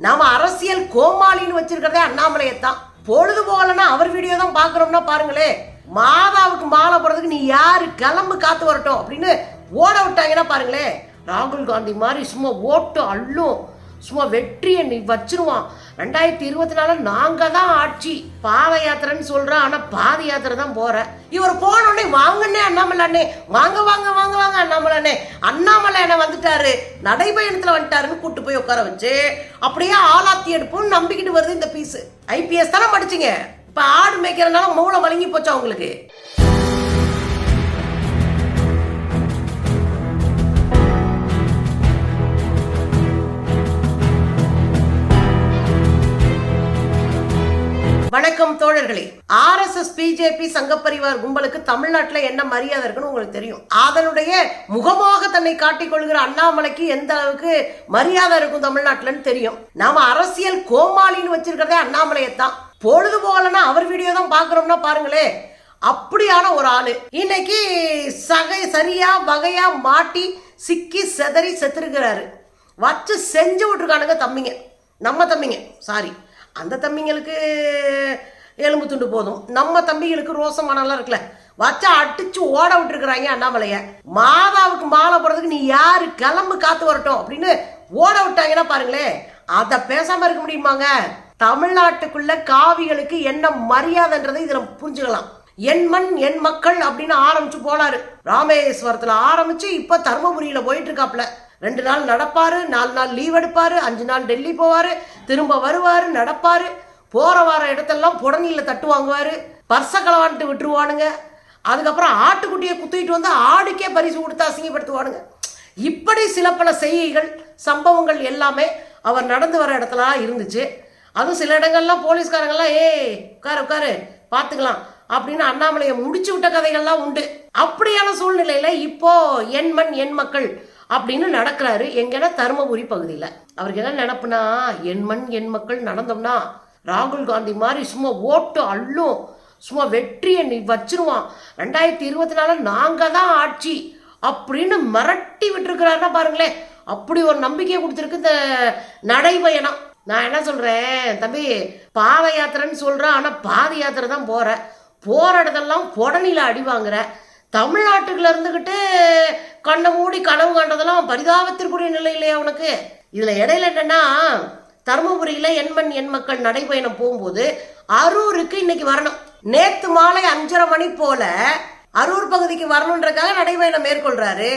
நாம அரசியல் கோமாளின்னு வச்சிருக்கிறதே அண்ணாமலையத்தான். பொழுது போகலன்னா அவர் வீடியோ தான் பாக்குறோம்னா பாருங்களேன் மாதாவுக்கு மாலை போடுறதுக்கு நீ யாரு கிளம்பு காத்து வரட்டும் அப்படின்னு ஓட விட்டாங்கன்னா பாருங்களேன் ராகுல் காந்தி மாதிரி சும்மா ஓட்டு அள்ளும் சும்மா வெற்றியை நீ வச்சிருவான். ரெண்டாயிரத்தி இருபத்தி நாலு நாங்கள் தான் ஆட்சி. பாத யாத்திரைன்னு சொல்கிறோம் ஆனால் பாத யாத்திரை தான் போகிறேன் இவர் போன உடனே வாங்கண்ணே அண்ணாமலை அண்ணே வாங்க வாங்க வாங்க வாங்க அண்ணாமலை அண்ணே அண்ணாமலை அண்ணே வந்துட்டாரு. நடைபயணத்தில் வந்துட்டாருன்னு கூட்டு போய் உட்கார வச்சு அப்படியே ஆளாத்தி எடுப்போம்னு நம்பிக்கிட்டு வருது இந்த பீஸு. ஐபிஎஸ் தானே படிச்சிங்க. இப்போ ஆடு மேய்க்கிறதுனால மூளை வழங்கி போச்சா உங்களுக்கு? வணக்கம் தோழர்களே. ஆர்எஸ்எஸ் பிஜேபி சங்கப்பரிவார் கும்பலுக்கு தமிழ்நாட்டில் என்ன மரியாதை இருக்குன்னு உங்களுக்கு தெரியும். அதனுடைய முகமாக தன்னை காட்டிக்கொள்கிற அண்ணாமலைக்கு எந்த அளவுக்கு மரியாதை இருக்கும் தமிழ்நாட்டில்னு தெரியும். நாம அரசியல் கோமாளின்னு வச்சிருக்கிறதே அண்ணாமலையத்தான். பொழுது போகலன்னா அவர் வீடியோ தான் பாக்குறோம்னா பாருங்களேன் அப்படியான ஒரு ஆளு. இன்னைக்கு சகை சரியா வகையா மாட்டி சிக்கி செதறி செத்துருக்கிறாரு. வச்சு செஞ்சு விட்டுருக்கானுங்க தம்பிங்க. நம்ம தம்பிங்க. சாரி அந்த தம்பிங்களுக்கு எலும்பு துண்டு போதும். நம்ம தம்பிகளுக்கு ரோசமானலாம் மனம்லாம் இருக்குல்ல. வச்சா அடிச்சு ஓட விட்டுருக்குறாங்க அண்ணாமலைய. மாதாவுக்கு மாலை போடுறதுக்கு நீ யாரு? கிளம்பு காத்து வரட்டும் அப்படின்னு ஓட விட்டாங்கன்னா பாருங்களேன் அதை பேசாம இருக்க முடியுமாங்க? தமிழ்நாட்டுக்குள்ள காவிகளுக்கு என்ன மரியாதைன்றதை இதுல புரிஞ்சுக்கலாம். என் மண் என் மக்கள் அப்படின்னு ஆரம்பிச்சு போனாரு. ராமேஸ்வரத்துல ஆரம்பிச்சு இப்ப தர்மபுரியில போயிட்டு இருக்காப்ல ரெண்டு நாள் நடப்பாரு நாலு நாள் லீவ் எடுப்பாரு அஞ்சு நாள் டெல்லி போவாரு திரும்ப வருவாரு நடப்பாரு. போற வர இடத்தெல்லாம் புடனில தட்டு வாங்குவாரு. பர்ச களவான்ட்டு விட்டுருவானுங்க. அதுக்கப்புறம் ஆட்டுக்குட்டியை குத்திட்டு வந்து ஆடுக்கே பரிசு கொடுத்து அசிங்கப்படுத்துவானுங்க. இப்படி சில பல செய்கைகள் சம்பவங்கள் எல்லாமே அவர் நடந்து வர இடத்துலலாம் இருந்துச்சு. அதுவும் சில இடங்கள்லாம் போலீஸ்காரங்கெல்லாம் ஏய் உட்காரு உட்காரு பார்த்துக்கலாம் அப்படின்னு அண்ணாமலையை முடிச்சு விட்ட கதைகள்லாம் உண்டு. அப்படியான சூழ்நிலையில் இப்போ என் மண் என் மக்கள் அப்படின்னு நடக்கிறாரு எங்கன்னா தருமபுரி பகுதியில். அவருக்கு என்ன நினப்புனா என் மண் என் மக்கள் நடந்தோம்னா ராகுல் காந்தி மாதிரி சும்மா ஓட்டு அள்ளும் சும்மா வெற்றியை நீ வச்சிருவான். ரெண்டாயிரத்தி இருபத்தி நாலு நாங்கள் தான் ஆட்சி. அப்படின்னு மிரட்டி விட்டுருக்கிறாருன்னா பாருங்களேன். அப்படி ஒரு நம்பிக்கையை கொடுத்துருக்கு இந்த நடைபயணம். நான் என்ன சொல்கிறேன் தம்பி பாத யாத்திரைன்னு சொல்கிறேன் ஆனால் பாத யாத்திரை தான் போகிறேன் போகிற இடத்தெல்லாம் புடனில அடி வாங்குறேன் தமிழ்நாட்டுக்குள்ள இருந்துக்கிட்டு கண்ணை மூடி கனவு கண்டதெல்லாம் பரிதாபத்திற்குரிய நிலை இல்லையா உனக்கு இதில் இடையில என்னன்னா தருமபுரியில் எண்மண் எண் மக்கள் நடைபயணம் போகும்போது அரூருக்கு இன்னைக்கு வரணும். நேற்று மாலை அஞ்சரை மணி போல அரூர் பகுதிக்கு வரணுன்றக்காக நடைபயணம் மேற்கொள்றாரு.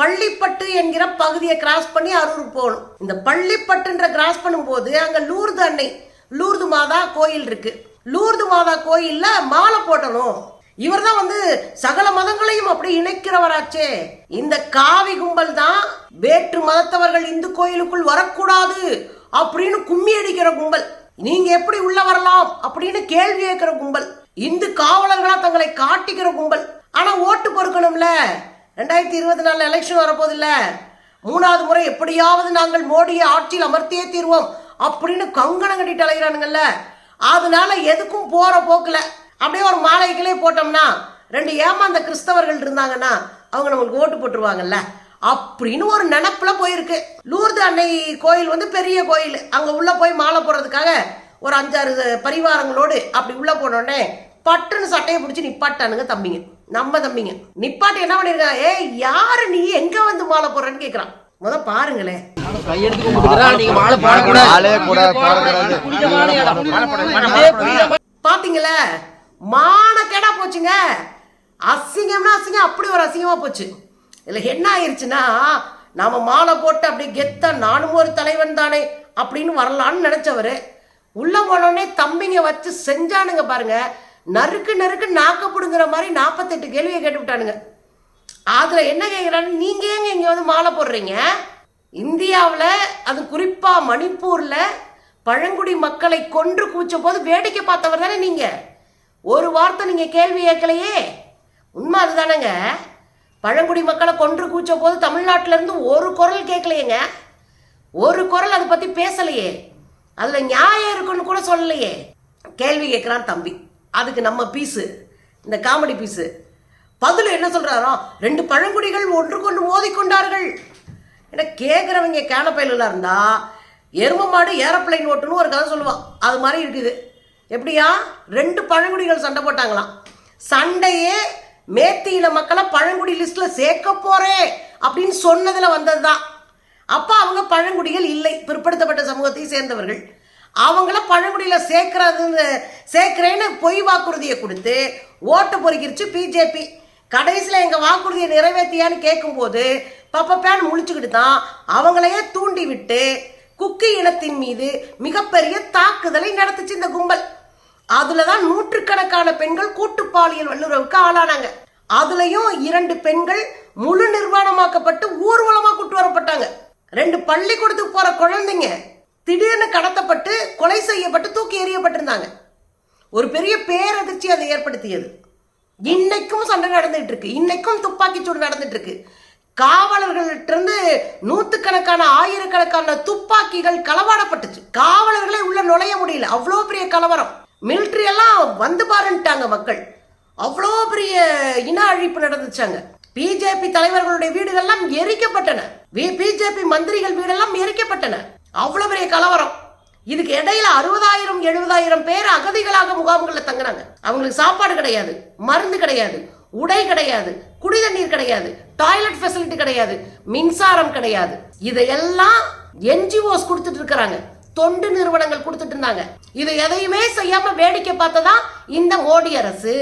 பள்ளிப்பட்டு என்கிற பகுதியை கிராஸ் பண்ணி அரூர் போகணும். இந்த பள்ளிப்பட்டுன்ற கிராஸ் பண்ணும்போது அங்கே லூர்து அன்னை லூர்து மாதா கோயில் இருக்கு. லூர்து மாதா கோயிலில் மாலை போட்டணும். இவர் தான் வந்து சகல மதங்களையும் அப்படி இணைக்கிறவராச்சே. இந்த காவி கும்பல் தான் வேற்று மதத்தவர்கள் இந்து கோயிலுக்குள் வரக்கூடாது அப்படின்னு கும்மி அடிக்கிற கும்பல். நீங்க எப்படி உள்ள வரலாம் அப்படின்னு கேள்வி கேட்கிற கும்பல். இந்து காவலர்களா தங்களை காட்டிக்கிற கும்பல். ஆனா ஓட்டு பொறுக்கணும்ல. ரெண்டாயிரத்தி இருபத்தி நாலு எலெக்ஷன் வரப்போது இல்ல மூணாவது முறை எப்படியாவது நாங்கள் மோடியை ஆட்சியில் அமர்த்தியே தீர்வோம் அப்படின்னு கங்கணம் கட்டிட்டு அலைகிறானுங்கல்ல அதனால எதுக்கும் போற போக்குல. அப்படியே ஒரு மாலைகளே போட்டோம்னா ரெண்டு ஏமாந்த கிறிஸ்தவர்கள் இருந்தாங்கன்னா அவங்க நம்மளுக்கு ஓட்டு போட்டுருவாங்கல்ல. அப்படின்னு ஒரு நினப்புல போயிருக்கு. லூர்து அன்னை கோயில் வந்து பெரிய கோயில். அங்க உள்ள போய் மாலை போடுறதுக்காக ஒரு அஞ்சாறு பரிவாரங்களோடு அப்படி உள்ள போனோடனே பட்டுன்னு சட்டையை பிடிச்சி நிப்பாட்டானுங்க தம்பிங்க. நம்ம தம்பிங்க. நிப்பாட்டி என்ன பண்ணிருக்காங்க ஏய் யாரு நீ? எங்க வந்து மாலை போடுறன்னு கேக்குறான். முத பாருங்களேன் பாத்தீங்களா? மானக்கேடா போச்சுங்க. அசிங்கம்னா அசிங்கம் அப்படி ஒரு அசிங்கமா போச்சு. இதுல என்ன ஆயிருச்சுன்னா நாம மாலை போட்டு அப்படி கெத்த நானும் ஒரு தலைவன் தானே அப்படின்னு வரலான்னு நினச்சவர் உள்ள போனோடனே தம்பிங்க வச்சு செஞ்சானுங்க பாருங்க. நறுக்கு நறுக்கு நாக்கப்படுங்கிற மாதிரி நாற்பத்தெட்டு கேள்வியை கேட்டு விட்டானுங்க. அதுல என்ன கேட்குறான்னு நீங்க ஏங்க இங்க வந்து மாலை போடுறீங்க? இந்தியாவில் அது குறிப்பாக மணிப்பூரில் பழங்குடி மக்களை கொன்று கூச்ச போது வேடிக்கை பார்த்தவர் தானே நீங்கள் ஒரு வார்த்தை நீங்க கேள்வி கேட்கலையே. உண்மை அதுதானேங்க பழங்குடி மக்களை கொன்று கூச்ச போது தமிழ்நாட்டுல இருந்து ஒரு குரல் கேட்கலையேங்க. ஒரு குரல் அதை பத்தி பேசலையே. அதுல நியாயம் இருக்குன்னு கூட சொல்லலையே. கேள்வி கேட்குறான் தம்பி. அதுக்கு நம்ம பீஸு இந்த காமெடி பீஸு பதில் என்ன சொல்றாரோ ரெண்டு பழங்குடிகள் ஒன்று கொண்டு மோதிக்கொண்டார்கள் ஏன்னா கேட்குறவங்க கேனப்பயிலாம் இருந்தால் எரும மாடு ஏரோப்ளைன் ஓட்டுன்னு ஒரு கதை சொல்லுவான். அது மாதிரி இருக்குது. எப்படியா? ரெண்டு பழங்குடிகள் சண்டை போட்டாங்களாம். சண்டையே மேத்தியில மக்களை பழங்குடி லிஸ்ட்ல சேர்க்க போறேன் அப்படின்னு சொன்னதுல வந்தது தான் அப்போ அவங்க பழங்குடிகள் இல்லை பிற்படுத்தப்பட்ட சமூகத்தை சேர்ந்தவர்கள். அவங்கள பழங்குடியில் சேர்க்கறது சேர்க்கிறேன்னு பொய் வாக்குறுதியை கொடுத்து ஓட்டு பொறுக்கிருச்சு பிஜேபி கடைசியில் எங்கள் வாக்குறுதியை நிறைவேற்றியான்னு கேட்கும்போது பப்பப்பேன்னு முழிச்சுக்கிட்டு தான் அவங்களையே தூண்டி விட்டு குக்கி இனத்தின் மீது மிகப்பெரிய தாக்குதலை நடத்துச்சு இந்த கும்பல். அதுல தான் நூற்றுக்கணக்கான பெண்கள் கூட்டு பாலியல் வல்லுறவுக்கு ஆளானாங்க. அதுலயும் இரண்டு பெண்கள் முழு நிர்வாணமாக்கப்பட்டு ஊர்வலமா கூட்டு வரப்பட்டாங்க. ரெண்டு பள்ளிக்கூடத்துக்கு போற குழந்தைங்க திடீர்னு கடத்தப்பட்டு கொலை செய்யப்பட்டு தூக்கி எறியப்பட்டிருந்தாங்க. ஒரு பெரிய பேரதிர்ச்சி அதை ஏற்படுத்தியது. இன்னைக்கும் சண்டை நடந்துட்டு இருக்கு இன்னைக்கும் துப்பாக்கிச்சூடு நடந்துட்டு இருக்கு காவலர்கள்ட்ட இருந்து நூத்துக்கணக்கான ஆயிரக்கணக்கான துப்பாக்கிகள் களவாடப்பட்டுச்சு. காவலர்களே உள்ள நுழைய முடியல. அவ்வளோ பெரிய கலவரம். மிலிட்ரி எல்லாம் வந்து பாருன்ட்டாங்க மக்கள். அவ்வளோ பெரிய இன அழிப்பு நடந்துச்சாங்க. பிஜேபி தலைவர்களுடைய வீடுகள்லாம் எரிக்கப்பட்டன. பிஜேபி மந்திரிகள் வீடெல்லாம் எரிக்கப்பட்டன. அவ்வளோ பெரிய கலவரம். இதுக்கு இடையில அறுபதாயிரம் எழுபதாயிரம் பேர் அகதிகளாக முகாம்களில் தங்குறாங்க. அவங்களுக்கு சாப்பாடு கிடையாது மருந்து கிடையாது உடை கிடையாது குடி தண்ணீர் கிடையாது டாய்லெட் ஃபெசிலிட்டி கிடையாது மின்சாரம் கிடையாது. இதையெல்லாம் என்ஜிஓஸ் கொடுத்துட்டு இருக்கிறாங்க. தொண்டு நிறுவனங்கள் கொடுத்துட்டு இருந்தாங்க. இது எதையுமே செய்யாம வேடிக்கை பார்த்ததா இந்த மோடி அரசு.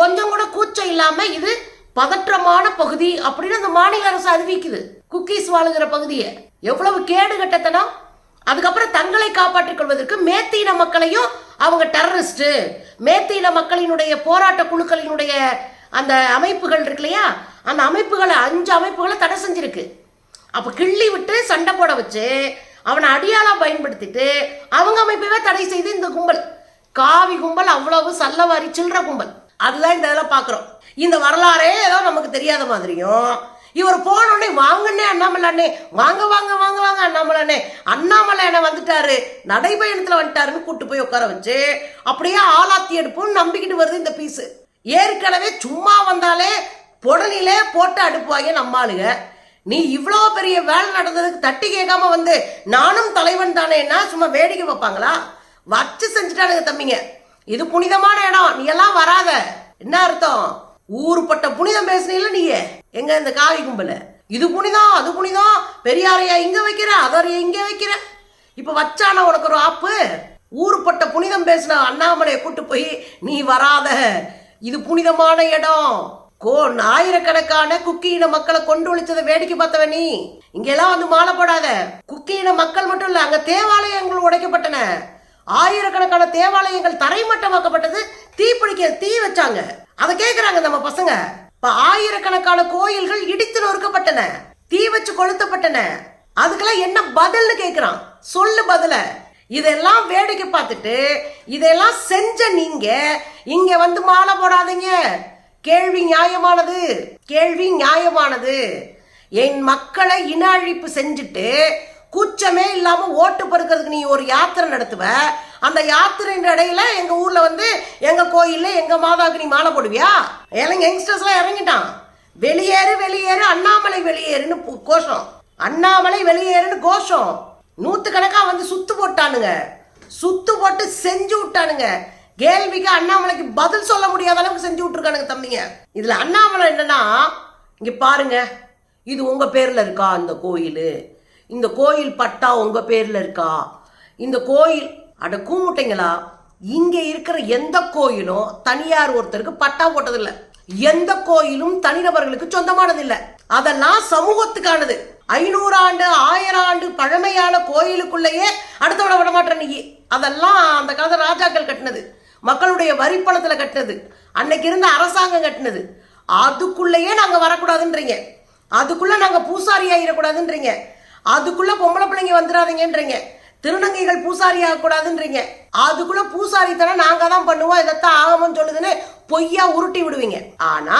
கொஞ்சம் கூட கூச்சம் இல்லாம இது பதற்றமான பகுதி அப்படின்னு அந்த மாநில அரசு அறிவிக்குது. குக்கீஸ் வாழுகிற பகுதியை. எவ்வளவு கேடு கட்டத்தனம். அதுக்கப்புறம் தங்களை காப்பாற்றிக் கொள்வதற்கு மேத்தீன மக்களையும் அவங்க டெரரிஸ்ட் மேத்தீன மக்களினுடைய போராட்ட குழுக்களினுடைய அந்த அமைப்புகள் இருக்கு இல்லையா? அந்த அமைப்புகளை அஞ்சு அமைப்புகளை தடை செஞ்சிருக்கு. அப்ப கிள்ளி விட்டு சண்டை போட வச்சு அவனை அடியாளாக பயன்படுத்திட்டு அவங்க அமைப்பவே தடை செய்து இந்த கும்பல். காவி கும்பல் அவ்வளவு சல்லவாரி சில்லற கும்பல். அதுதான் இந்த இதெல்லாம் பார்க்குறோம். இந்த வரலாறே ஏதோ நமக்கு தெரியாத மாதிரியும் இவர் போனோடனே வாங்கண்ணே அண்ணாமலாண்ணே வாங்க வாங்க வாங்க வாங்க அண்ணாமலாண்ணே அண்ணாமலை அண்ணே வந்துட்டாரு நடைபயணத்தில் வந்துட்டாருன்னு கூட்டு போய் உட்கார வச்சு அப்படியே ஆளாத்தி எடுப்போம்னு நம்பிக்கிட்டு வருது இந்த பீஸு. ஏற்கனவே சும்மா வந்தாலே புடலிலே போட்டு அடுப்புவாங்க நம்மாளுங்க நீ இவ்வளோ பெரிய வேலை நடந்ததுக்கு தட்டி கேட்காம வந்து நானும் தலைவன் தானேன்னா சும்மா வேடிக்கை வைப்பாங்களா வச்சு செஞ்சுட்டானுங்க தம்பிங்க. இது புனிதமான இடம். நீ எல்லாம் வராத. என்ன அர்த்தம்? ஊருப்பட்ட புனிதம் பேசுனீல நீ? எங்க இந்த காவி கும்பல? இது புனிதம் அது புனிதம். பெரியாரையா இங்க வைக்கிற அதரையா இங்க வைக்கிற? இப்ப வச்சானா உனக்கு ஒரு ஆப்பு? ஊருப்பட்ட புனிதம் பேசின அண்ணாமலையை கூட்டு போய் நீ வராத. இது புனிதமான இடம். கோ ஆயிரக்கணக்கான குக்கியின மக்களை கொண்டு ஒழிச்சதை வேடிக்கை பார்த்தவ நீ? இங்கெல்லாம் வந்து மாலை போடாத. குக்கியின மக்கள் மட்டும் இல்ல அங்க தேவாலயங்கள் உடைக்கப்பட்டன. ஆயிரக்கணக்கான தேவாலயங்கள் தரைமட்டமாக்கப்பட்டது தீ பிடிக்க தீ வச்சாங்க. அதை கேக்குறாங்க நம்ம பசங்க. இப்ப ஆயிரக்கணக்கான கோயில்கள் இடித்து நொறுக்கப்பட்டன தீ வச்சு கொளுத்தப்பட்டன. அதுக்கெல்லாம் என்ன பதில்னு கேக்குறான். சொல்லு பதில. இதெல்லாம் வேடிக்கை பார்த்துட்டு இதெல்லாம் செஞ்ச நீங்க இங்க வந்து மாலை போடாதீங்க. கேள்வி நியாயமானது. கேள்வி நியாயமானது. என் மக்களை இன அழிப்பு செஞ்சுட்டு கூச்சமே இல்லாம ஓட்டு பெருக்கிறதுக்கு நீ ஒரு யாத்திரை நடத்துவ. அந்த யாத்திரைன்ற இடையில எங்க ஊர்ல வந்து எங்க கோயில்ல எங்க மாதாவுக்கு நீ மாலை போடுவியா? எல்லாம் யங்ஸ்டர்ஸ் எல்லாம் இறங்கிட்டான். வெளியேறு வெளியேறு அண்ணாமலை வெளியேறுன்னு கோஷம். அண்ணாமலை வெளியேறுன்னு கோஷம். நூத்துக்கணக்கா வந்து சுத்து போட்டானுங்க. சுத்து போட்டு செஞ்சு விட்டானுங்க. கேள்விக்கு அண்ணாமலைக்கு பதில் சொல்ல முடியாத அளவுக்கு செஞ்சு விட்டுருக்கானுங்க தம்பிங்க. இதில் அண்ணாமலை என்னன்னா இங்கே பாருங்க இது உங்கள் பேரில் இருக்கா இந்த கோயில்? இந்த கோயில் பட்டா உங்கள் பேரில் இருக்கா? இந்த கோயில் அட கூமுட்டைங்களா இங்கே இருக்கிற எந்த கோயிலும் தனியார் ஒருத்தருக்கு பட்டா போட்டதில்லை. எந்த கோயிலும் தனிநபர்களுக்கு சொந்தமானதில்லை. அதெல்லாம் சமூகத்துக்கானது. ஐநூறு ஆண்டு ஆயிரம் ஆண்டு பழமையான கோயிலுக்குள்ளேயே அடுத்தவளை விட மாட்டேன் நீ. அதெல்லாம் அந்த காலத்து ராஜாக்கள் கட்டினது. மக்களுடைய வரிப்பணத்துல கட்டினது. அன்னைக்கு இருந்த அரசாங்கம் கட்டினது. அதுக்குள்ளேயே நாங்கள் வரக்கூடாதுன்றீங்க. அதுக்குள்ளே நாங்கள் பூசாரி ஆகிடக்கூடாதுன்றீங்க அதுக்குள்ளே பொம்பளை பிள்ளைங்க வந்துடாதீங்கன்றீங்க திருநங்கைகள் பூசாரி ஆகக்கூடாதுன்றீங்க. அதுக்குள்ள தானே நாங்க தான் பண்ணுவோம். இதைத்தான் ஆகணும்னு சொல்லுதுன்னு பொய்யா உருட்டி விடுவீங்க. ஆனா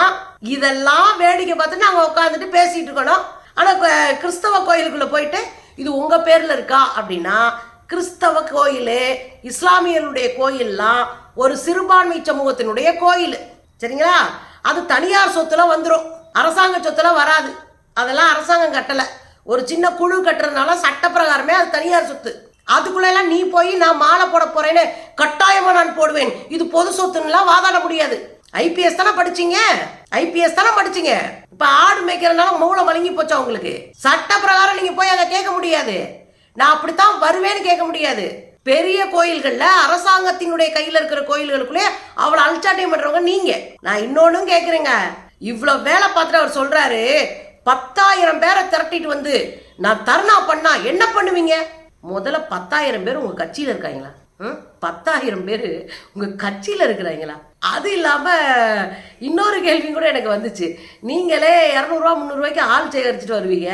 இதெல்லாம் வேடிக்கை பார்த்து நாங்க உட்காந்துட்டு பேசிட்டு இருக்கணும். ஆனா கிறிஸ்தவ கோயிலுக்குள்ள போயிட்டு இது உங்க பேர்ல இருக்கா? அப்படின்னா கிறிஸ்தவ கோயில் இஸ்லாமியருடைய கோயில்லாம் ஒரு சிறுபான்மை சமூகத்தினுடைய கோயில். சரிங்களா? அது தனியார் சொத்துல வந்துடும் அரசாங்க சொத்துல வராது. அதெல்லாம் அரசாங்கம் கட்டலை. ஒரு சின்ன குழு கட்டுறதுனால சட்டப்பிரகாரமே அது தனியார் சொத்து. அதுக்குள்ளெல்லாம் நீ போய் நான் மாலை போட போறேன்னு கட்டாயமா நான் போடுவேன். இது பொது சொத்துன்னுலாம் வாதாட முடியாது. ஐபிஎஸ் தானே படிச்சீங்க? ஐபிஎஸ் தானே படிச்சீங்க? இப்ப ஆடு மேய்க்கிறதுனால மூளை வழங்கி போச்சா உங்களுக்கு? சட்ட பிரகாரம் நீங்க போய் அதை கேட்க முடியாது. நான் அப்படித்தான் வருவேன்னு கேட்க முடியாது. பெரிய கோயில்களில் அரசாங்கத்தினுடைய கையில் இருக்கிற கோயில்களுக்குள்ளே அவ்வளோ அல்சாட்டியம் பண்ணுறவங்க நீங்கள் நான் இன்னொன்றும் கேட்குறேங்க இவ்வளோ வேலை பார்த்துட்டு அவர் சொல்கிறாரு பத்தாயிரம் பேரை திரட்டிட்டு வந்து நான் தர்ணா பண்ணா என்ன பண்ணுவீங்க? முதல்ல பத்தாயிரம் பேர் உங்கள் கட்சியில் இருக்காங்களா? ம்? பத்தாயிரம் பேர் உங்கள் கட்சியில் இருக்கிறாங்களா? அது இல்லாமல் இன்னொரு கேள்வி கூட எனக்கு வந்துச்சு. நீங்களே இரநூறுவா முந்நூறுவாய்க்கு ஆள் சேகரிச்சுட்டு வருவீங்க.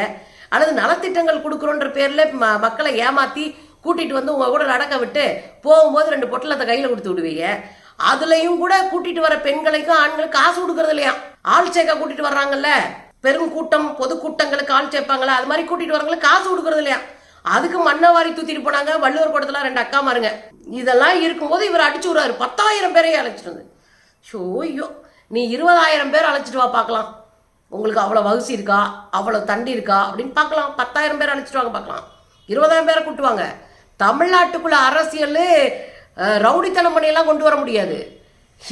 அல்லது நலத்திட்டங்கள் கொடுக்குறோன்ற பேரில் ம- மக்களை ஏமாற்றி கூட்டிகிட்டு வந்து உங்கள் கூட நடக்க விட்டு போகும்போது ரெண்டு பொட்டலத்தை கையில் கொடுத்து விடுவீங்க. அதுலேயும் கூட கூட்டிகிட்டு வர பெண்களுக்கும் ஆண்களுக்கும் காசு கொடுக்கறது இல்லையா? ஆள் சேர்க்க கூட்டிகிட்டு வர்றாங்கல்ல? பெருங்கூட்டம் பொதுக்கூட்டங்களுக்கு ஆள் சேர்ப்பாங்களா அது மாதிரி கூட்டிகிட்டு வரவங்களுக்கு காசு கொடுக்கறது இல்லையா? அதுக்கு மண்ணவாரி தூத்திட்டு போனாங்க வள்ளுவர் கூடத்துல ரெண்டு அக்கா மாருங்க. இதெல்லாம் இருக்கும்போது இவர் அடிச்சு விடுறாரு. பத்தாயிரம் பேரையும் அழைச்சிட்டு வந்து. ஷோ ஐயோ நீ இருபதாயிரம் பேர் அழைச்சிட்டு வா பார்க்கலாம். உங்களுக்கு அவ்வளோ வகுசி இருக்கா? அவ்வளோ தண்டி இருக்கா? அப்படின்னு பார்க்கலாம். பத்தாயிரம் பேர் அழைச்சிட்டு வாங்க பார்க்கலாம். இருபதாயிரம் பேரை கூட்டுவாங்க. தமிழ்நாட்டுக்குள்ள அரசியல் ரவுடித்தனம் பண்ணியெல்லாம் கொண்டு வர முடியாது.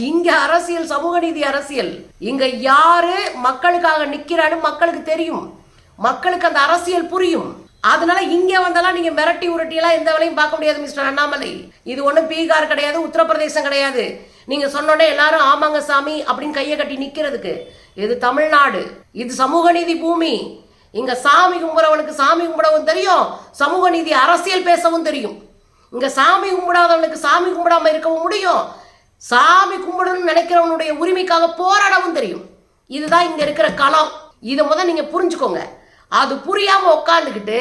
இங்க அரசியல் சமூக நீதி அரசியல். இங்க யாரு மக்களுக்காக நிக்கிறான்னு மக்களுக்கு தெரியும். மக்களுக்கு அந்த அரசியல் புரியும். அதனால இங்க வந்தெல்லாம் நீங்க மிரட்டி உருட்டி எல்லாம் எந்த வேலையும் பார்க்க முடியாது மிஸ்டர் அண்ணாமலை. இது ஒண்ணும் பீகார் கிடையாது உத்தரப்பிரதேசம் கிடையாது. நீங்க சொன்னோடனே எல்லாரும் ஆமாங்க சாமி அப்படின்னு கையை கட்டி நிக்கிறதுக்கு. இது தமிழ்நாடு. இது சமூக நீதி பூமி. இங்க சாமி கும்பிட்றவனுக்கு சாமி கும்பிடவும் தெரியும் சமூக நீதி அரசியல் பேசவும் தெரியும். இங்க சாமி கும்பிடாதவனுக்கு சாமி கும்பிடாம இருக்கவும் முடியும். சாமி கும்பிடணும்னு நினைக்கிறவனுடைய உரிமைக்காக போராடவும் தெரியும். இதுதான் இங்க இருக்கிற களம். இதை முதல் நீங்க புரிஞ்சுக்கோங்க. அது புரியாம உட்காந்துக்கிட்டு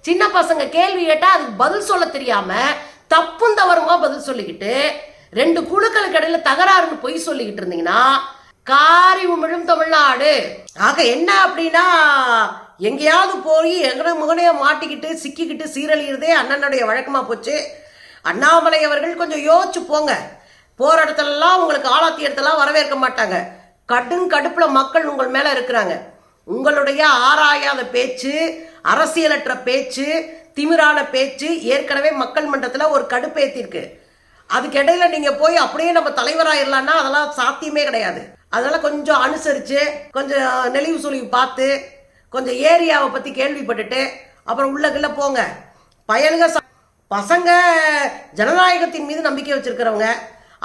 சின்ன பசங்க கேள்வி கேட்டா அதுக்கு பதில் சொல்ல தெரியாம தப்பும் தவறுமா பதில் சொல்லிக்கிட்டு ரெண்டு குழுக்களுக்கு இடையில தகராறுன்னு பொய் சொல்லிக்கிட்டு இருந்தீங்கன்னா காரி உமிழும் தமிழ்நாடு. ஆக என்ன அப்படின்னா எங்கேயாவது போய் எங்கட முகனைய மாட்டிக்கிட்டு சிக்கிக்கிட்டு சீரழியிறதே அண்ணனுடைய வழக்கமா போச்சு. அண்ணாமலை அவர்கள் கொஞ்சம் யோசிச்சு போங்க. போற இடத்துலலாம் உங்களுக்கு ஆளாத்தி இடத்துலாம் வரவேற்க மாட்டாங்க. கடும் கடுப்புல மக்கள் உங்கள் மேல இருக்கிறாங்க. உங்களுடைய ஆராயாத பேச்சு அரசியலற்ற பேச்சு திமிரான பேச்சு ஏற்கனவே மக்கள் மன்றத்தில் ஒரு கடுப்பேத்திருக்கு அதுக்கு இடையில நீங்க போய் அப்படியே நம்ம தலைவராயிரலாம்னா அதெல்லாம் சாத்தியமே கிடையாது. அதனால் கொஞ்சம் அனுசரிச்சு கொஞ்சம் நெளிவு சுழிவு பார்த்து கொஞ்சம் ஏரியாவை பற்றி கேள்விப்பட்டுட்டு அப்புறம் உள்ளக்குள்ள போங்க. பயனுங்க பசங்க ஜனநாயகத்தின் மீது நம்பிக்கை வச்சிருக்கிறவங்க.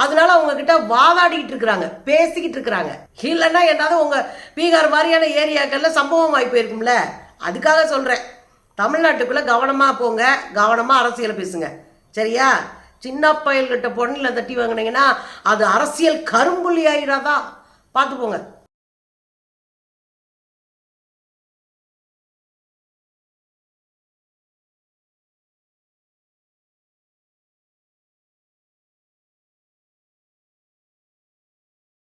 அதனால அவங்க கிட்ட வாதாடிக்கிட்டு இருக்கிறாங்க பேசிக்கிட்டு இருக்கிறாங்க. இல்லைன்னா என்னது உங்க பீகார் மாதிரியான ஏரியாக்கள்ல சம்பவம் ஆகி போயிருக்கும்ல அதுக்காக சொல்றேன். தமிழ்நாட்டுக்குள்ள கவனமா போங்க கவனமா அரசியல் பேசுங்க. சரியா? சின்ன பயல்கிட்ட பொண்ணில் தட்டி வாங்குனீங்கன்னா அது அரசியல் கரும்புள்ளி ஆயிடாதா? பார்த்து போங்க.